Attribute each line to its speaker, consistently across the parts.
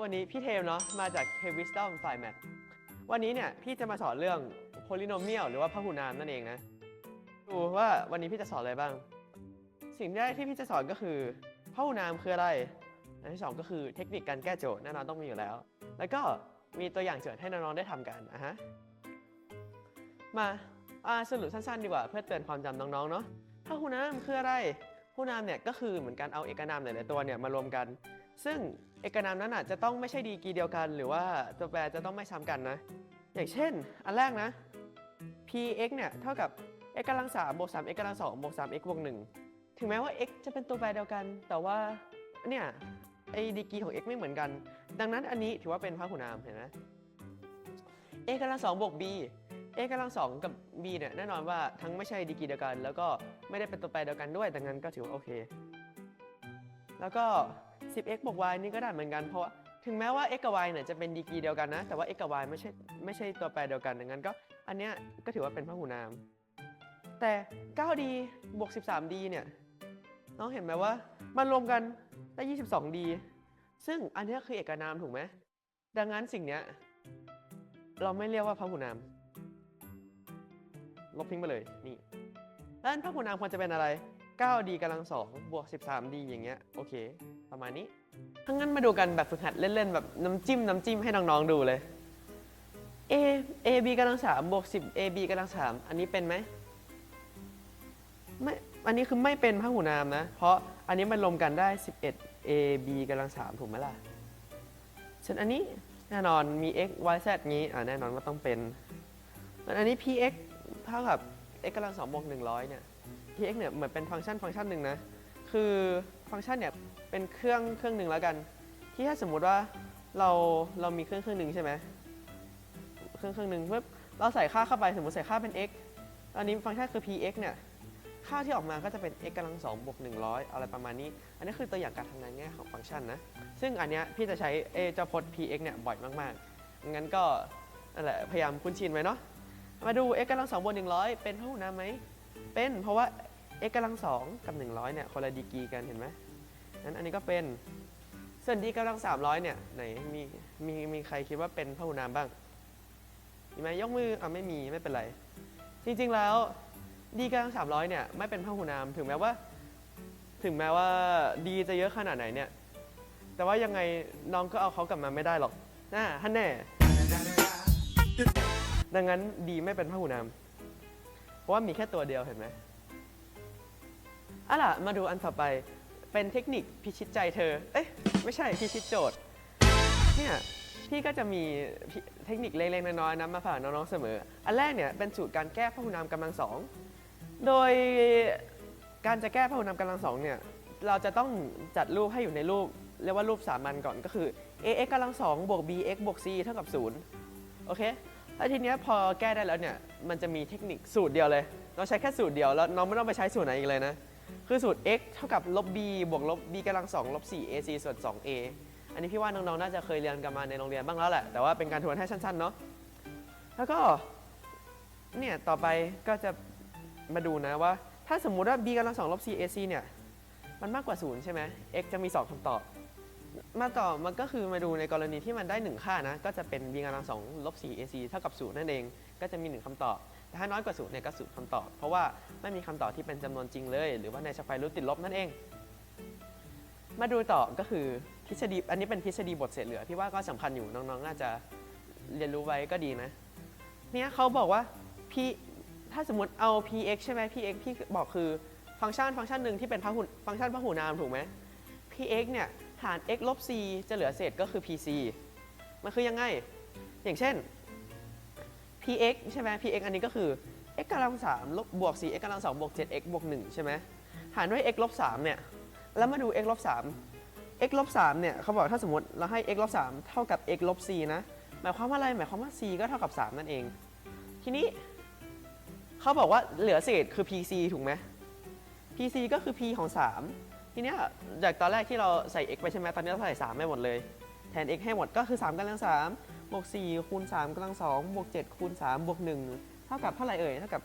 Speaker 1: วันนี้พี่เทมเนาะมาจาก K Wisdom ฝ่ายแมทวันนี้เนี่ยพี่จะมาสอนเรื่อง polynomial หรือว่าพหุนามนั่นเองนะ ดูว่าวันนี้พี่จะสอนอะไรบ้าง สิ่งแรกที่พี่จะสอนก็คือพหุนามคืออะไร อันที่สองก็คือเทคนิคการแก้โจทย์แน่นอนต้องมีอยู่แล้ว แล้วก็มีตัวอย่างโจทย์ให้น้องๆได้ทำกันอะฮะมาาสรุปสั้นๆ ดีกว่าเพื่อเตือนความจำน้องๆเนาะพหุนามคืออะไรพหุนามเนี่ยก็คือเหมือนการเอาเอกนามหลายๆตัวเนี่ยมารวมกัน ซึ่ง เอกนามนั้นอาจจะต้องไม่ใช่ดีกรีเดียวกัน หรือว่าตัวแปรจะต้องไม่ซ้ำกันนะ อย่างเช่น อันแรกนะ px เนี่ยเท่ากับ x กำลังสามบวกสาม x กำลังสองบวกสาม x บวกหนึ่งถึงแม้ว่า x จะเป็นตัวแปรเดียวกัน แต่ว่าเนี่ยไอ้ดีกรีของ x ไม่เหมือนกัน ดังนั้นอันนี้ถือว่าเป็นพหุนามเห็นไหม a กำลังสองบวก b a กำลังสองกับ b เนี่ยแน่นอนว่าทั้งไม่ใช่ดีกรีเดียวกัน แล้วก็ไม่ได้เป็นตัวแปรเดียวกันด้วยดังนั้นก็ถือว่าโอเค แล้วก็ 10x บวก y นี่ก็ได้เหมือนกันเพราะว่าถึงแม้ว่า x กับ y เนี่ยจะเป็นดีกรีเดียวกันนะ แต่ว่า x กับ y ไม่ใช่ไม่ใช่ตัวแปรเดียวกันดังนั้นก็อันเนี้ยก็ถือว่าเป็นพหุนาม แต่ 9d บวก 13d เนี่ยน้องเห็นไหมว่ามันรวมกันได้ 22d ซึ่งอันนี้คือเอกนามถูกไหมดังนั้นสิ่งเนี้ยเราไม่เรียกว่าพหุนาม ลบทิ้งไปเลยนี่แล้วอันพหุนามควรจะเป็นอะไร 9d กำลังสองบวก 13d อย่างเงี้ยโอเค ประมาณนี้ถ้างั้นมาดูกันแบบฝึกหัดเล่นๆ แบบน้ำจิ้มน้ำจิ้มให้น้องๆดูเลย a a b กำลังสามบวก10 a b กำลังสามอันนี้เป็นไหมไม่อันนี้คือไม่เป็นพหุนามนะ เพราะอันนี้มันรวมกันได้ 11 a b กำลังสามถูกไหมล่ะส่วนอันนี้แน่นอนมี x y z งี้อ่าแน่นอนว่าต้องเป็นส่วนอันนี้ px เท่ากับ x กำลังสองบวก100เนี่ย px เนี่ยเหมือนเป็นฟังก์ชันฟังก์ชันหนึ่งนะ คือฟังก์ชันเนี่ย เป็นเครื่องเครื่องหนึ่งแล้วกัน ที่ถ้าสมมุติว่าเราเรามีเครื่องเครื่องหนึ่งใช่ไหมเครื่องเครื่องหนึ่งปุ๊บเราใส่ค่าเข้าไปสมมติใส่ค่าเป็น x อันนี้ฟังก์ชันคือ px เนี่ยค่าที่ออกมาก็จะเป็น x กำลังสองบวก100อะไรประมาณนี้ อันนี้คือตัวอย่างการทำงานง่ายของฟังก์ชันนะ ซึ่งอันเนี้ยพี่จะใช้เอเจ้าพจน์ px เนี่ยบ่อยมากๆ งั้นก็นั่นแหละพยายามคุ้นชินไว้เนาะ มาดู x กำลังสองบวก100เป็นพหุนามไหม เป็นเพราะว่า x กำลังสองกับ100เนี่ยคนละดีกีกันเห็นไหม นั้นอันนี้ก็เป็นส่วน d กำลัง300เนี่ยไหนมีมีมีใครคิดว่าเป็นพหุนามบ้างมีไหมยกมืออะไม่มีไม่เป็นไร จริงๆแล้ว d กำลัง300เนี่ยไม่เป็นพหุนามถึงแม้ว่า ถึงแม้ว่า d จะเยอะขนาดไหนเนี่ยแต่ว่ายังไงน้องก็เอาเขากลับมาไม่ได้หรอกน่าฮันแน่ ดังนั้น d ไม่เป็นพหุนาม เพราะว่ามีแค่ตัวเดียวเห็นไหมอะล่ะมาดูอันต่อไป เป็นเทคนิคพิชิตใจเธอ เอ๊ะไม่ใช่พิชิตโจทย์ เนี่ยพี่ก็จะมีเทคนิคเล็กๆน้อยๆนะมาฝากน้องๆเสมอ อันแรกเนี่ยเป็นสูตรการแก้พหุนามกำลังสอง โดยการจะแก้พหุนามกำลังสองเนี่ยเราจะต้องจัดรูปให้อยู่ในรูปเรียกว่ารูปสามัญก่อนก็คือ ax กำลังสองบวก bx บวก c เท่ากับศูนย์โอเคแล้วทีเนี้ยพอแก้ได้แล้วเนี่ยมันจะมีเทคนิคสูตรเดียวเลย เราใช้แค่สูตรเดียวแล้วน้องไม่ต้องไปใช้สูตรไหนอีกเลยนะ คือสูตร x เท่ากับลบ b บวกลบ b กำลัง2ลบ 4 ac ส่วน 2a อันนี้พี่ว่าน้องๆ น่าจะเคยเรียนกันมาในโรงเรียนบ้างแล้วแหละ แต่ว่าเป็นการทวนให้สั้นๆ เนาะ แล้วก็ เนี่ย ต่อไปก็จะมาดูนะว่า ถ้าสมมุติว่า b กำลัง2ลบ 4 ac เนี่ย มันมากกว่า 0 ใช่ไหม x จะมี 2คำตอบ มาต่อมันก็คือมาดูในกรณีที่มันได้ 1 ค่านะ ก็จะเป็น b กำลัง2ลบ 4 ac เท่ากับ 0 นั่นเอง ก็จะมี 1คำตอบ แต่ถ้าน้อยกว่า0เนี่ยก็0คำตอบ เพราะว่าไม่มีคำตอบที่เป็นจำนวนจริงเลย หรือว่าในสไฟรูทติดลบนั่นเอง มาดูต่อก็คือทฤษฎีอันนี้เป็นทฤษฎีบทเศษเหลือพี่ว่าก็สำคัญอยู่น้องๆ น่าจะเรียนรู้ไว้ก็ดีนะ เนี่ยเขาบอกว่า p ถ้าสมมติเอา px ใช่ไหม px พี่บอกคือฟังก์ชันฟังก์ชันหนึ่งที่เป็นพหุฟังก์ชันพหุนามถูกไหม px เนี่ยหาร x ลบ c จะเหลือเศษก็คือ pc มันคือยังไง อย่างเช่น px ใช่ไหม px อันนี้ก็คือ x กำลัง3ลบบวก 4x กำลัง2บวก 7x บวก 1 ใช่ไหมหารด้วย x ลบ3เนี่ย แล้วมาดู x ลบ3 x ลบ3เนี่ยเขาบอกถ้าสมมติเราให้ x ลบ3เท่ากับ x ลบ c นะ หมายความว่าอะไร หมายความว่า c ก็เท่ากับ 3 นั่นเอง ทีนี้เขาบอกว่าเหลือเศษคือ pc ถูกไหม pc ก็คือ p ของ 3 ทีเนี้ยจากตอนแรกที่เราใส่ x ไปใช่ไหมตอนนี้เราใส่ 3 ไม่หมดเลย แทน x ให้หมดก็คือ3กำลัง3 บวก4คูณ3กำลัง2บวก7คูณ3บวก1เท่ากับเท่าไหร่เอ่ยเท่ากับ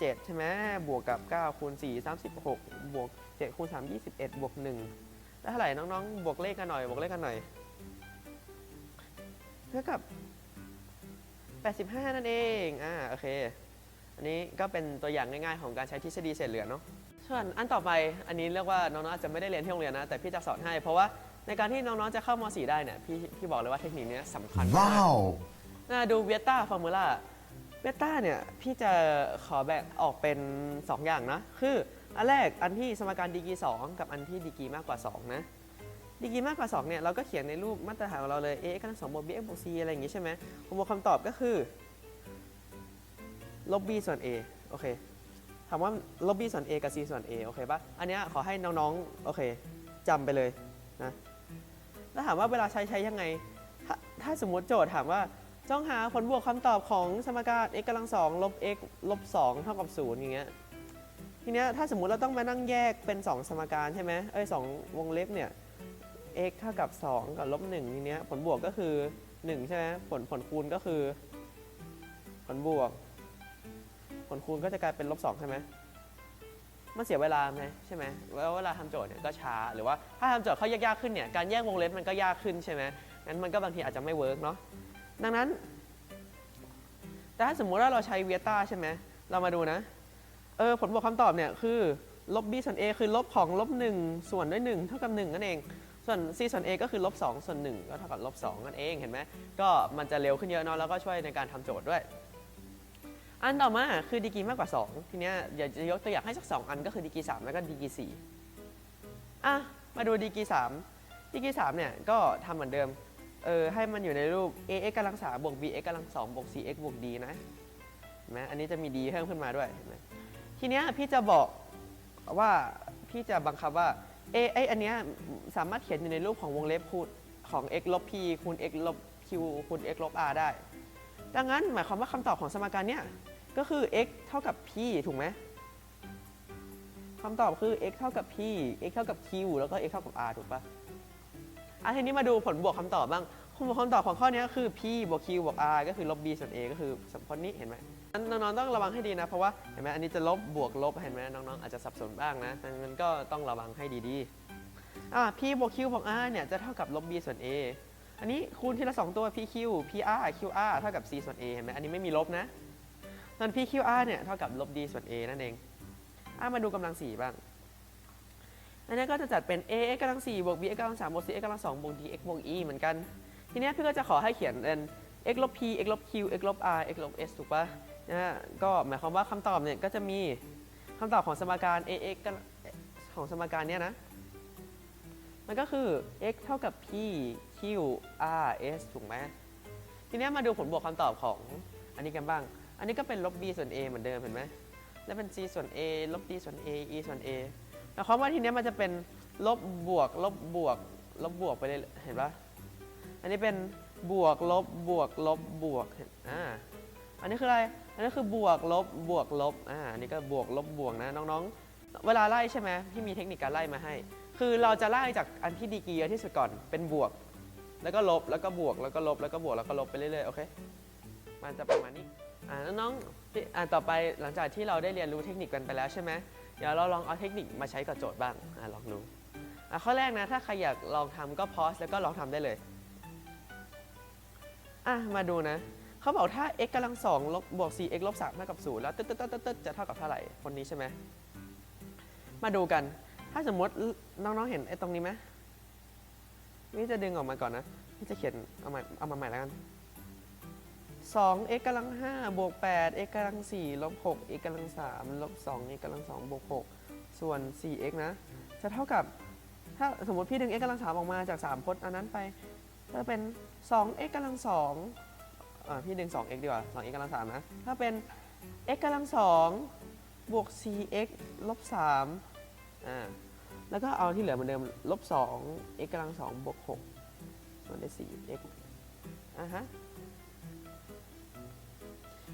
Speaker 1: 27 ใช่ไหมบวกกับ9คูณ4 36 บวก7คูณ3 21 บวก1แล้วเท่าไหร่น้องๆ บวกเลขกันหน่อย บวกเลขกันหน่อยเท่ากับ 85 นั่นเองอ่าโอเค อันนี้ก็เป็นตัวอย่างง่ายๆ ของการใช้ทฤษฎีเศษเหลือเนาะส่วนอันต่อไปอันนี้เรียกว่าน้องๆอาจจะไม่ได้เรียนที่โรงเรียนนะแต่พี่จะสอนให้เพราะว่า ในการที่น้อง ๆ จะเข้าม .4 ได้เนี่ยพี่พี่บอกเลยว่าเทคนิคนี้สำคัญมาก
Speaker 2: Wow!
Speaker 1: น่าดูเวต้าฟอร์มูลาเวต้าเนี่ยพี่จะขอแบ่งออกเป็น 2 อย่างนะ คืออันแรกอันที่สมการดีกรี2กับอันที่ดีกรีมากกว่า 2 นะ ดีกรีมากกว่า 2 เนี่ย เราก็เขียนในรูปมาตรฐานของเราเลย a x กำลัง2บวก b x บวก c อะไรอย่างงี้ใช่ไหมผมบอกคำตอบก็คือ ลบ b ส่วน a โอเคถามว่าลบ b ส่วน a กับ c ส่วน a โอเคปะอันเนี้ยขอให้น้อง ๆ โอเคจำไปเลยนะ แล้วถามว่าเวลาใช้ใช้ยังไงถ้าถ้าสมมติโจทย์ถามว่าจ้องหาผลบวกคำตอบของสมการ x กำลังสองลบ x ลบ2เท่ากับ0อย่างเงี้ยทีเนี้ยถ้าสมมุติเราต้องมานั่งแยกเป็น 2 สมการใช่ไหมเอ้ยสองวงเล็บเนี่ย x เท่ากับ 2 กับลบ1ทีเนี้ยผลบวกก็คือ 1 ใช่ไหมผลผลคูณก็คือ ผลบวก ผลคูณก็จะกลายเป็นลบ2ใช่ไหม มันเสียเวลาไหมใช่ไหมแล้วเวลาทำโจทย์เนี่ยก็ช้าหรือว่าถ้าทำโจทย์เขายากๆขึ้นเนี่ยการแยกวงเล็บมันก็ยากขึ้นใช่ไหมงั้นมันก็บางทีอาจจะไม่เวิร์กเนาะดังนั้น แต่ถ้าสมมุติว่าเราใช้เวียต้าใช่ไหมเรามาดูนะเออผลบวกคำตอบเนี่ยคือลบ b ส่วน a คือลบของลบ1ส่วนด้วย 1 เท่ากับ 1 นั่นเอง ส่วน c ส่วน a ก็คือลบ2ส่วน 1 ก็เท่ากับลบ2นั่นเองเห็นไหมก็มันจะเร็วขึ้นเยอะเนาะแล้วก็ช่วยในการทำโจทย์ด้วย อันต่อมาคือดีกรีมากกว่า 2 ทีเนี้ยอยากจะยกตัวอย่างให้สัก 2 อันก็คือดีกรี3แล้วก็ดีกรี4อะมาดูดีกรี3ดีกรี3เนี่ยก็ทำเหมือนเดิมเออให้มันอยู่ในรูป ax กำลังสามบวก bx กำลังสองบวก cx บวก d นะเห็นไหมอันนี้จะมี d เพิ่มขึ้นมาด้วยเห็นไหมทีเนี้ยพี่จะบอกว่าพี่จะบังคับว่า a ไออันเนี้ยสามารถเขียนอยู่ในรูปของวงเล็บคูณของ x ลบ p คูณ x ลบ q คูณ x ลบ r ได้ ดังนั้นหมายความว่าคำตอบของสมการเนี้ย ก็คือ x เท่ากับ p ถูกไหมคำตอบคือ x เท่ากับ p x เท่ากับ q แล้วก็ x เท่ากับ r ถูกปะอะทีนี้มาดูผลบวกคำตอบบ้างคำตอบของข้อนี้ก็คือ p บวก q บวก r ก็คือลบ b ส่วน a ก็คือสมพจน์นี้เห็นไหมน้องๆต้องระวังให้ดีนะ เพราะว่าเห็นไหมอันนี้จะลบบวกลบเห็นไหมน้องๆอาจจะสับสนบ้างนะดังนั้นก็ต้องระวังให้ดีๆอะ p บวก q บวก r เนี่ยจะเท่ากับลบ b ส่วน a อันนี้คูณทีละ 2 ตัว pq pr qr เท่ากับ c ส่วน a เห็นไหมอันนี้ไม่มีลบนะ ส่วน pqr เนี่ยเท่ากับลบ d ส่วน a นั่นเองอะมาดูกำลังสี่บ้าง อันนี้ก็จะจัดเป็น a x กำลัง4บวก b x กำลัง3บวก c x กำลัง2บวก d x บวก e เหมือนกัน ทีนี้พี่ก็จะขอให้เขียนเป็น x ลบ p x ลบ q x ลบ r x ลบ s ถูกปะนะฮะก็หมายความว่าคำตอบเนี่ยก็จะมีคำตอบของสมการ a x ของสมการเนี้ยนะ มันก็คือ x เท่ากับ p q r s ถูกไหมทีนี้มาดูผลบวกคำตอบของอันนี้กันบ้าง อันนี้ก็เป็นลบ b ส่วน a เหมือนเดิมเห็นไหมแล้วเป็น c ส่วน a ลบ d ส่วน a e ส่วน a หมายความว่าทีเนี้ยมันจะเป็นลบบวก ลบบวก ลบบวกไปเลยเห็นปะอันนี้เป็นบวกลบบวกลบบวกอ่าอันนี้คืออะไร อันนี้คือบวกลบบวกลบอ่าอันนี้ก็บวกลบบวกนะน้องๆ เวลาไล่ใช่ไหมพี่มีเทคนิคการไล่มาให้ คือเราจะไล่จากอันที่ดีกีเยอะที่สุดก่อนเป็นบวก แล้วก็ลบแล้วก็บวกแล้วก็ลบแล้วก็บวกแล้วก็ลบไปเรื่อยๆโอเคมันจะประมาณนี้ อ่าน้องๆที่อ่าต่อไปหลังจากที่เราได้เรียนรู้เทคนิคกันไปแล้วใช่ไหมเดี๋ยวเราลองเอาเทคนิคมาใช้กับโจทย์บ้างอะลองดูอะข้อแรกนะถ้าใครอยากลองทำก็พอสแล้วก็ลองทำได้เลยอะมาดูนะเขาบอกถ้า x กำลังสองลบบวก 4x ลบ3เท่ากับ0แล้วตึ๊ดตึ๊ดตึ๊ดจะเท่ากับเท่าไหร่ คนนี้ใช่ไหม มาดูกัน ถ้าสมมติน้องๆเห็นไอ้ตรงนี้ไหมนี่จะดึงออกมาก่อนนะ นี่จะเขียนเอาม่เอามาใหม่แล้วกัน 2 x กำลัง5บวก8 x กำลัง4ลบ6 x กำลัง3ลบ2 x กำลัง2บวก6ส่วน 4x นะ จะเท่ากับ ถ้าสมมติพี่ดึง x กำลัง3ออกมาจาก 3พจน์อันนั้นไปจะเป็น 2 x กำลัง2อ่าพี่ดึง 2x ดีกว่า 2x กำลัง3นะ ถ้าเป็น x กำลัง2บวก 4x ลบ3อ่าแล้วก็เอาที่เหลือเหมือนเดิมลบ2 x กำลัง2บวก6ส่วนด้ 4x อ่าฮะ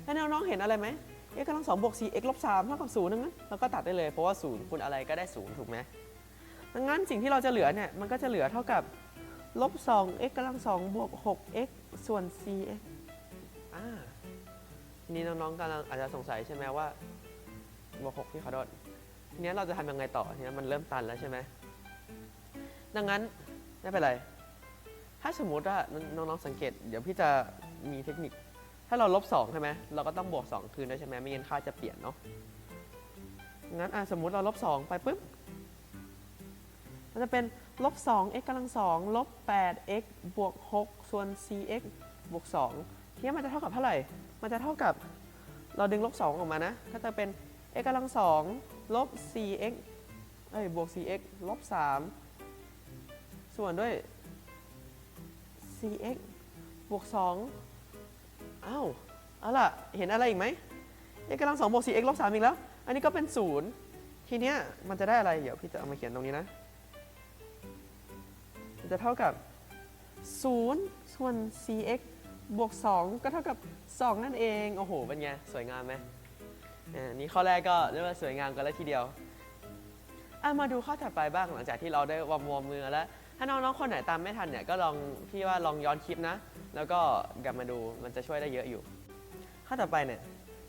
Speaker 1: แล้วน้องๆเห็นอะไรไหม x กำลังสองบวก 4 x ลบ3เท่ากับ0ดังนั้นเราก็ตัดได้เลย เพราะว่า 0 คูณอะไรก็ได้ 0 ถูกไหมดังนั้นสิ่งที่เราจะเหลือเนี่ยมันก็จะเหลือเท่ากับลบ 2 x กำลัง2บวก 6 x ส่วน 4x อ่าทีนี้น้องๆกำลังอาจจะสงสัยใช่ไหมว่าบวก 6 พี่ขอโทษทีนี้เราจะทำยังไงต่อทีนี้มันเริ่มตันแล้วใช่ไหมดังนั้นไม่เป็นไร ถ้าสมมติว่าน้องๆสังเกต เดี๋ยวพี่จะมีเทคนิค ถ้าเราลบ2ใช่ไหมเราก็ต้องบวก 2 คืนด้วยใช่ไหมไม่งั้นค่าจะเปลี่ยนเนาะงั้นสมมุติเราลบ 2 ไปปุ๊บมันจะเป็นลบ2 x กำลัง2ลบ8 x บวก 6 ส่วน 4x บวก2ทีนี้มันจะเท่ากับเท่าไหร่ มันจะเท่ากับเราดึงลบ 2 ออกมานะ ก็จะเป็น x กำลัง2ลบ 4x เอ้ยบวก 4x ลบ 3 ส่วนด้วย 4x บวก 2 อ้าวเอาล่ะ เห็นอะไรอีกไหม x กำลัง2บวก 4x ลบ3อีกแล้ว อันนี้ก็เป็น0ทีเนี้ยมันจะได้อะไร เดี๋ยวพี่จะเอามาเขียนตรงนี้นะ มันจะเท่ากับ0ส่วน 4x บวก 2 ก็เท่ากับ 2 นั่นเอง โอ้โห เป็นไง สวยงามไหมอ่านี่ข้อแรกก็เรียกว่าสวยงามกันแล้วทีเดียวอะมาดูข้อถัดไปบ้างหลังจากที่เราได้วอร์มวอร์มมือแล้ว ถ้าน้องๆ คนไหนตามไม่ทันเนี่ย ก็ลองพี่ว่าลองย้อนคลิปนะ แล้วก็กลับมาดูมันจะช่วยได้เยอะอยู่ข้อต่อไปเนี่ย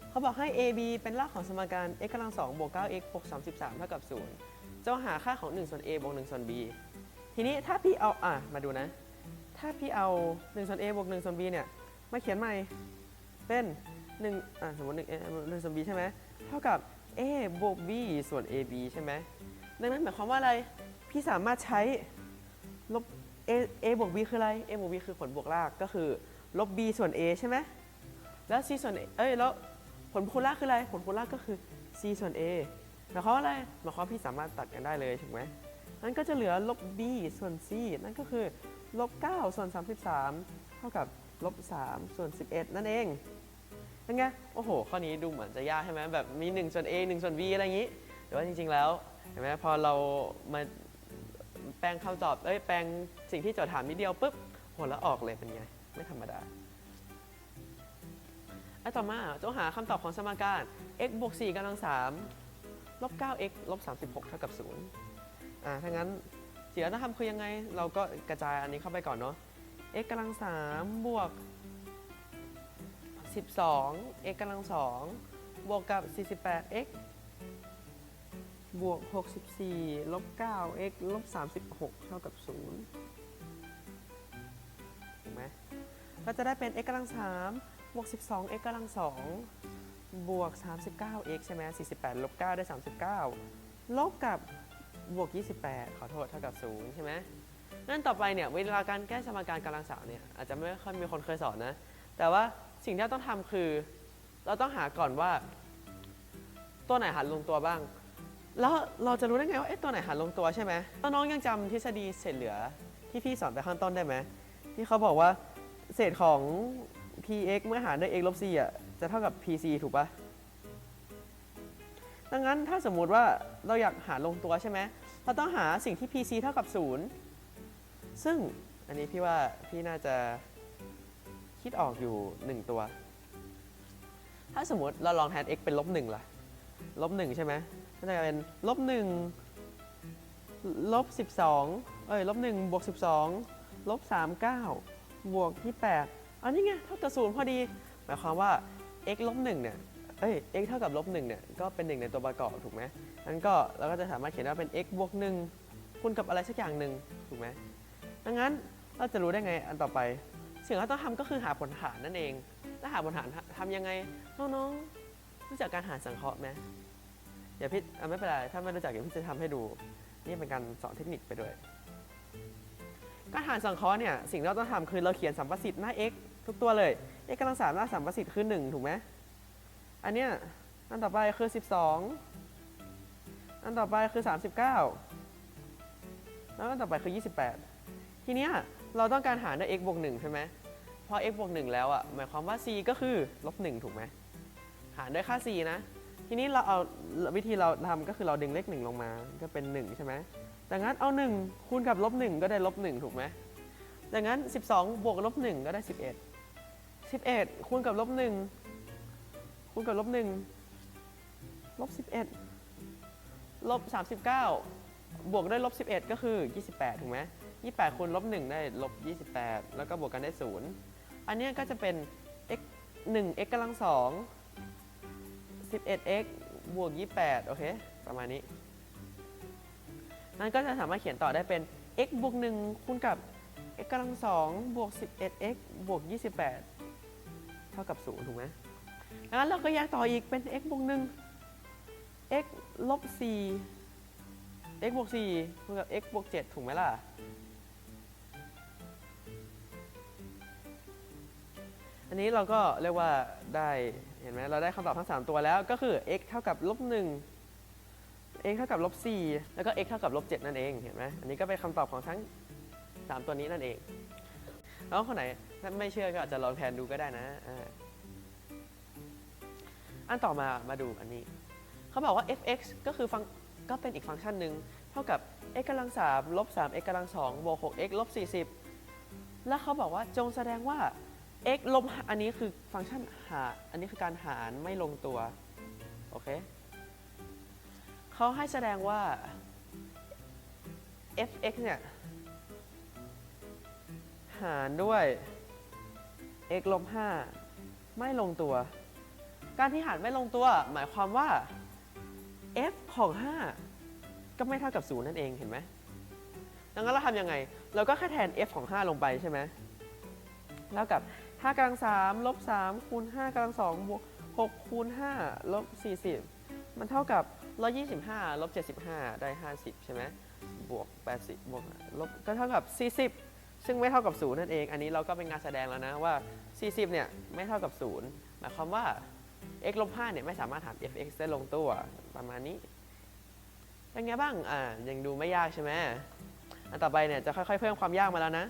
Speaker 1: เขาบอกให้ ab เป็นรากของสมการ x กำลัง2บวก 9x บวก33เท่ากับ0จะหาค่าของ1ส่วน a บวก1ส่วน b ทีนี้ถ้าพี่เอาอะมาดูนะ ถ้าพี่เอา1ส่วน a บวก1ส่วน b เนี่ยมาเขียนใหม่เป็น1อะสมมติ1 a 1ส่วน b ใช่ไหมเท่ากับ a บวก b ส่วน ab ใช่ไหมดังนั้นหมายความว่าอะไร พี่สามารถใช้ลบ a a บวก b คืออะไร a บวก b คือผลบวกรากก็คือลบ b ส่วน a ใช่ไหมแล้ว c ส่วน a เอ้ยแล้วผลคูณรากคืออะไร ผลคูณรากก็คือ c ส่วน a หมายความว่าอะไรหมายความว่าพี่สามารถตัดกันได้เลยถูกไหมนั่นก็จะเหลือลบ b ส่วน c นั่นก็คือลบ9ส่วน 33 เท่ากับลบ3ส่วน 11 นั่นเองเป็นไงโอ้โห ข้อนี้ดูเหมือนจะยากใช่ไหมแบบมี1ส่วน a 1ส่วน b อะไรอย่างนี้ แต่ว่าจริง ๆ แล้วเห็นไหมพอเรามา แปลงคำตอบเอ้ยแปลงสิ่งที่โจทย์ถามนิดเดียวปุ๊บโหแล้วออกเลยเป็นไง ไม่ธรรมดาอันต่อมาจงหาคำตอบของสมการ x บวก4กำลัง3ลบ 9x ลบ36เท่ากับ0อ่าถ้างั้นสิ่งที่เราทำคือยังไง เราก็กระจายอันนี้เข้าไปก่อนเนาะ x กำลัง3บวก 12 x กำลัง2บวกกับ 48x บวก 64 ลบ 9x ลบ 36 เท่ากับ 0 ถูกไหมก็จะได้เป็น x กำลัง3บวก 12x กำลัง2บวก 39x ใช่ไหม48 ลบ 9 ได้ 39 ลบกับบวก 28 ขอโทษ เท่ากับ 0 ใช่ไหมนั่นต่อไปเนี่ยเวลาการแก้สมการกำลังสามเนี่ยอาจจะไม่ค่อยมีคนเคยสอนนะ แต่ว่าสิ่งที่เราต้องทำคือ เราต้องหาก่อนว่า ตัวไหนหันลงตัวบ้าง แล้วเราจะรู้ได้ไงว่าเอ๊ะตัวไหนหันลงตัวใช่ไหมน้องยังจำทฤษฎีเศษเหลือที่พี่สอนไปข้างต้นได้ไหมที่เขาบอกว่าเศษของ px เมื่อหารด้วย x ลบ c อะจะเท่ากับ pc ถูกปะดังนั้นถ้าสมมุติว่าเราอยากหาลงตัวใช่ไหมเราต้องหาสิ่งที่ pc เท่ากับ 0 ซึ่งอันนี้พี่ว่าพี่น่าจะคิดออกอยู่ 1 ตัว ถ้าสมมติเราลองแทน x เป็นลบ1ล่ะลบ1ใช่ไหม ก็จะเป็นลบ1ลบ12เอ้ยลบ1บวก12ลบ39บวก28อันนี้ไงเท่ากับศูนย์พอดี หมายความว่า x ลบ1เนี่ยเอ้ย x เท่ากับลบ1เนี่ยก็เป็นหนึ่งในตัวประกอบถูกไหมนั้นก็เราก็จะสามารถเขียนว่าเป็น x บวก1คูณกับอะไรสักอย่างหนึ่งถูกไหมดังนั้นเราจะรู้ได้ไงอันต่อไป สิ่งที่เราต้องทำก็คือหาผลหารนั่นเอง แล้วหาผลหารทำยังไงน้องๆรู้จักการหารสังเคราะห์ไหม เดี๋ยวพี่อะไม่เป็นไร ถ้าไม่รู้จักเดี๋ยวพี่จะทำให้ดู นี่เป็นการสอนเทคนิคไปด้วย การหารสังเคราะห์เนี่ย สิ่งที่เราต้องทำคือเราเขียนสัมประสิทธิ์หน้า x ทุกตัวเลย x กำลังสามหน้าสัมประสิทธิ์คือ 1 ถูกไหม อันเนี้ยอันต่อไปคือ 12 อันต่อไปคือ 39 แล้วอันต่อไปคือ 28 ทีเนี้ยเราต้องการหารด้วย x บวก1ใช่ไหมพอ x บวก1แล้วอะ หมายความว่า c ก็คือลบ1ถูกไหม หารด้วยค่า c นะ ทีนี้เราเอาวิธีเราทำก็คือเราดึงเลข1ลงมาก็เป็น1ใช่ไหมดังนั้นเอา 1 คูณกับลบ1ก็ได้ลบ1ถูกไหมดังนั้น 12 บวกลบ1ก็ได้ 11 11 คูณกับลบ1คูณกับลบ1ลบ11ลบ39 บวกด้วยลบ11 ก็คือ 28 ถูกไหม28คูณลบ1ได้ลบ28 แล้วก็บวกกันได้ 0 อันนี้ก็จะเป็น x 1 x กำลัง2 11x บวก 28 โอเค ประมาณนี้ นั่นก็จะสามารถเขียนต่อได้เป็น x บวก 1 คูณกับ x กำลังสองบวก 11x บวก 28 เท่ากับ 0 ถูกไหมดังนั้นเราก็แยกต่ออีกเป็น x บวก 1 x ลบ 4 x บวก 4คูณกับ x บวก 7 ถูกไหมล่ะ อันนี้เราก็เรียกว่าได้ ห็นไหมเราได้คำตอบทั้ง 3 ตัวแล้วก็คือ x เท่ากับลบ1 x เท่ากับลบ4แล้วก็ x เท่ากับลบ7นั่นเองเห็นไหมอันนี้ก็เป็นคำตอบของทั้ง 3 ตัวนี้นั่นเอง แล้วคนไหนถ้าไม่เชื่อก็อาจจะลองแทนดูก็ได้นะอันต่อมามาดูอันนี้ เขาบอกว่า f(x) ก็คือฟังก็เป็นอีกฟังก์ชันหนึ่งเท่ากับ x กำลัง3ลบ3 x กำลัง2บวก6 x ลบ40 แล้วเขาบอกว่าจงแสดงว่า x ลบอันนี้คือฟังก์ชันหารอันนี้คือการหารไม่ลงตัว โอเคเขาให้แสดงว่า f(x) เนี่ย หารด้วย x ลบ5ไม่ลงตัว การที่หารไม่ลงตัว หมายความว่า f ของ 5 ก็ไม่เท่ากับ 0 นั่นเองเห็นไหมดังนั้นเราทำยังไง เราก็แค่แทน f ของ 5 ลงไปใช่ไหมแล้วกับ 5กำลัง3ลบ3คูณ5กำลัง2บวก6คูณ5ลบ40มันเท่ากับ125ลบ75ได้50ใช่ไหมบวก80บวกลบก็เท่ากับ40ซึ่งไม่เท่ากับ0นั่นเอง อันนี้เราก็เป็นงานแสดงแล้วนะว่า 40 เนี่ยไม่เท่ากับ0หมายความว่า x ลบ5เนี่ยไม่สามารถหา f(x) ได้ลงตัวประมาณนี้ เป็นไงบ้าง อ่า ยังดูไม่ยากใช่ไหมอันต่อไปเนี่ยจะค่อยๆ เพิ่มความยากมาแล้วนะ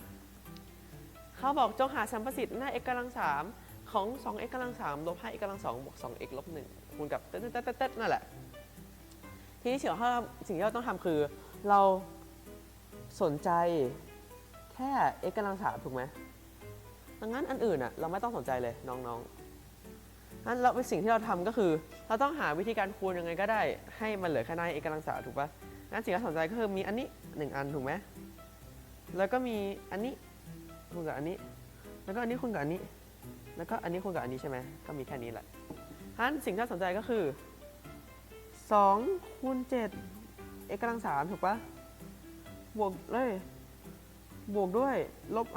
Speaker 1: เขาบอกจงหาสัมประสิทธิ์หน้า x กำลัง3ของ 2x กำลัง3ลบ 5x กำลัง2บวก 2x ลบ1คูณกับเต๊ดเต๊ดเต๊ดเต๊ดนั่นแหละ ทีนี้สิ่งที่เราสิ่งที่เราต้องทำคือเราสนใจแค่ x กำลัง3ถูกไหมดังนั้นอันอื่นอะเราไม่ต้องสนใจเลยน้องๆนั้นเราเป็นสิ่งที่เราทำก็คือ เราต้องหาวิธีการคูณยังไงก็ได้ให้มันเหลือแค่หน้า x กำลังสามถูกปะงั้นสิ่งที่เราสนใจก็คือมีอันนี้หนึ่งอันถูกไหมแล้วก็มีอันนี้ คูณกับอันนี้ แล้วก็อันนี้คูณกับอันนี้ แล้วก็อันนี้คูณกับอันนี้ใช่ไหมก็มีแค่นี้แหละงั้นสิ่งที่เราสนใจก็คือ2คูณ7 x กำลังสามถูกปะบวกเลยบวกด้วยลบ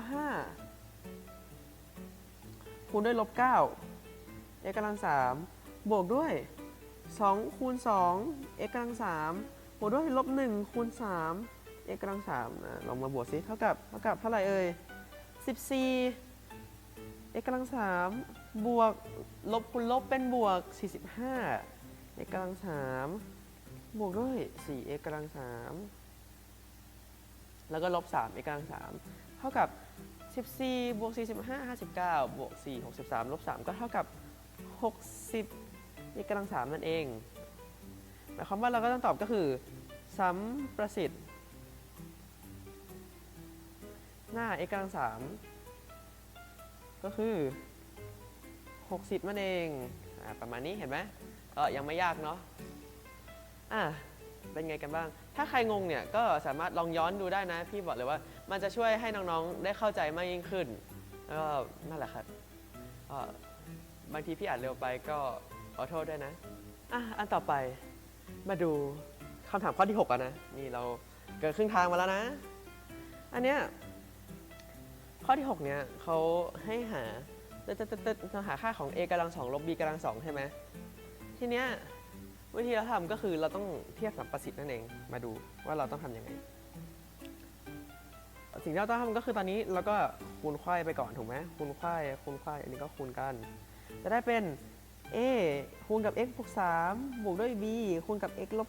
Speaker 1: 5คูณด้วยลบ9 x กำลัง3บวกด้วย2คูณ2 x กำลัง3บวกด้วยลบ1คูณ3 x กำลัง3นะลองมาบวกสิเท่ากับเท่ากับเท่าไหร่เอ่ย 14 x กำลัง3บวกลบคูณลบเป็นบวก 45 x กำลัง3บวกด้วย 4x กำลัง3แล้วก็ลบ 3 x กำลัง3เท่ากับ 14 บวก 45 59 บวก 4 63 ลบ 3 ก็เท่ากับ 60อีกกำลังสามนั่นเองหมายความว่าเราก็ต้องตอบก็คือสัมประสิทธิ์ หน้า x กำลังสามก็คือ 60นั่นเองอประมาณนี้เห็นไหมก็ยังไม่ยากเนาะอะเป็นไงกันบ้าง ถ้าใครงงเนี่ยก็สามารถลองย้อนดูได้นะ พี่บอกเลยว่ามันจะช่วยให้น้องๆได้เข้าใจมากยิ่งขึ้น แล้วก็นั่นแหละครับบางทีพี่อ่านเร็วไปก็ขอโทษด้วยนะ อะ อันต่อไปมาดูคำถามข้อที่6กันนะ นี่เราเกินครึ่งทางมาแล้วนะ อันเนี้ย ข้อที่ 6 เนี่ยเขาให้หาตึ๊ดตึ๊ดตึ๊ดตึ๊ดเราหาค่าของ a กำลังสองลบ b กำลังสองใช่ไหมทีเนี้ยวิธีเราทำก็คือเราต้องเทียบสัมประสิทธิ์นั่นเองมาดูว่าเราต้องทำยังไง สิ่งที่เราต้องทำก็คือตอนนี้เราก็คูณไขว้ไปก่อนถูกไหมคูณไขว้คูณไขว้อันนี้ก็คูณกัน จะได้เป็น a คูณกับ x บวก3บวกด้วย b คูณกับ x ลบ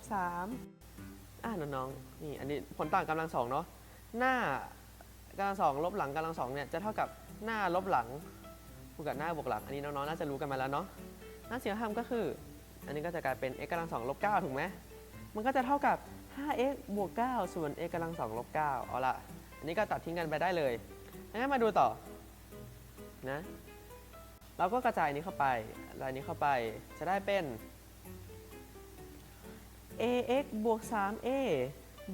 Speaker 1: 3อ่าน้องๆนี่อันนี้ผลต่างกำลังสองเนาะหน้า กำลังสองลบหลังกำลังสองเนี่ยจะเท่ากับหน้าลบหลังคูณกับหน้าบวกหลัง อันนี้น้องๆน่าจะรู้กันมาแล้วเนาะหนั่นสิ่งทำก็คือ อันนี้ก็จะกลายเป็น x กำลังสองลบ9ถูกไหมมันก็จะเท่ากับ 5x บวก 9 ส่วน x กำลังสองลบ 9 เอาละอันนี้ก็ตัดทิ้งกันไปได้เลยงั้นมาดูต่อนะเราก็กระจายนี้เข้าไปรายนี้เข้าไปจะได้เป็น ax บวก 3a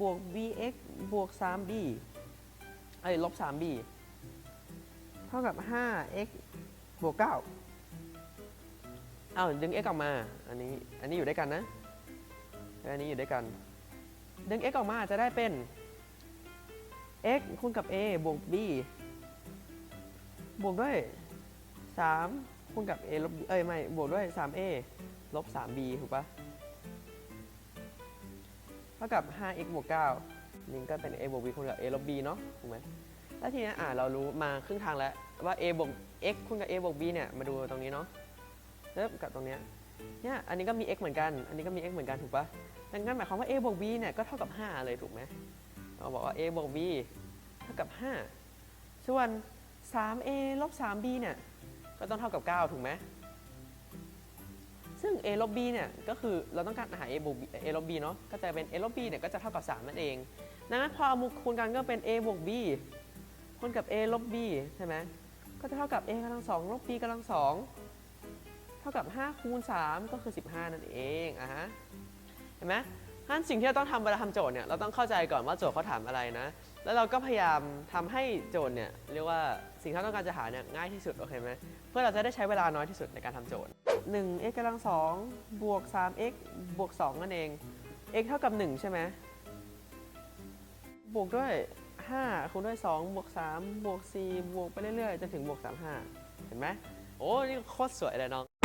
Speaker 1: บวก bx บวก 3b อ้ยลบ 3b เท่ากับ 5x บวก9เอาดึง x ออกมา อันนี้ อันนี้อยู่ด้วยกันนะ อันนี้อยู่ด้วยกัน ดึง x ออกมาจะได้เป็น x คูณกับ a บวก b บวกด้วย 3 คูณกับ a ลบ b เอ้ย ไม่ บวกด้วย 3a ลบ 3b ถูกปะเท่ากับ 5x บวก 9 นี่ก็เป็น a บวก b คูณกับ a ลบ b เนาะถูกไหมแล้วทีนี้อ่าเรารู้มาครึ่งทางแล้วว่า a บวก x คูณกับ a บวก b เนี่ยมาดูตรงนี้เนาะเริ่มกับตรงเนี้ยเนี่ยอันนี้ก็มี x เหมือนกัน อันนี้ก็มี x เหมือนกันถูกปะดังนั้นหมายความว่า a บวก b เนี่ยก็เท่ากับ 5 เลยถูกไหมเราบอกว่า a บวก b เท่ากับ 5 ส่วน 3a ลบ 3b เนี่ยก็ต้องเท่ากับ 9 ถูกไหมซึ่ง a ลบ b เนี่ยก็คือเราต้องการหา a บวก b a ลบ b เนาะก็จะเป็น a ลบ b เนี่ยก็จะเท่ากับ 3 นั่นเอง ดังนั้นพอเอามาคูณกันก็เป็น a บวก b คูณกับ a ลบ b ใช่ไหมก็จะเท่ากับ a กำลังสองลบ b กำลังสองเท่ากับ 5 คูณ 3 ก็คือ 15 นั่นเองอะฮะเห็นไหมงั้นสิ่งที่เราต้องทำเวลาทำโจทย์เนี่ยเราต้องเข้าใจก่อนว่าโจทย์เขาถามอะไรนะ แล้วเราก็พยายามทำให้โจทย์เนี่ยเรียกว่าสิ่งที่เราต้องการจะหาเนี่ยง่ายที่สุดโอเคไหมเพื่อเราจะได้ใช้เวลาน้อยที่สุดในการทำโจทย์ 1 x กำลังสองบวก 3x บวก 2 นั่นเอง x เท่ากับ 1 ใช่ไหม บวกด้วย 5 คูณด้วย 2 บวก 3 บวก 4 บวกไปเรื่อยๆ จนถึงบวก 35 เห็นไหม โอ้ นี่โคตรสวยเลยน้อง「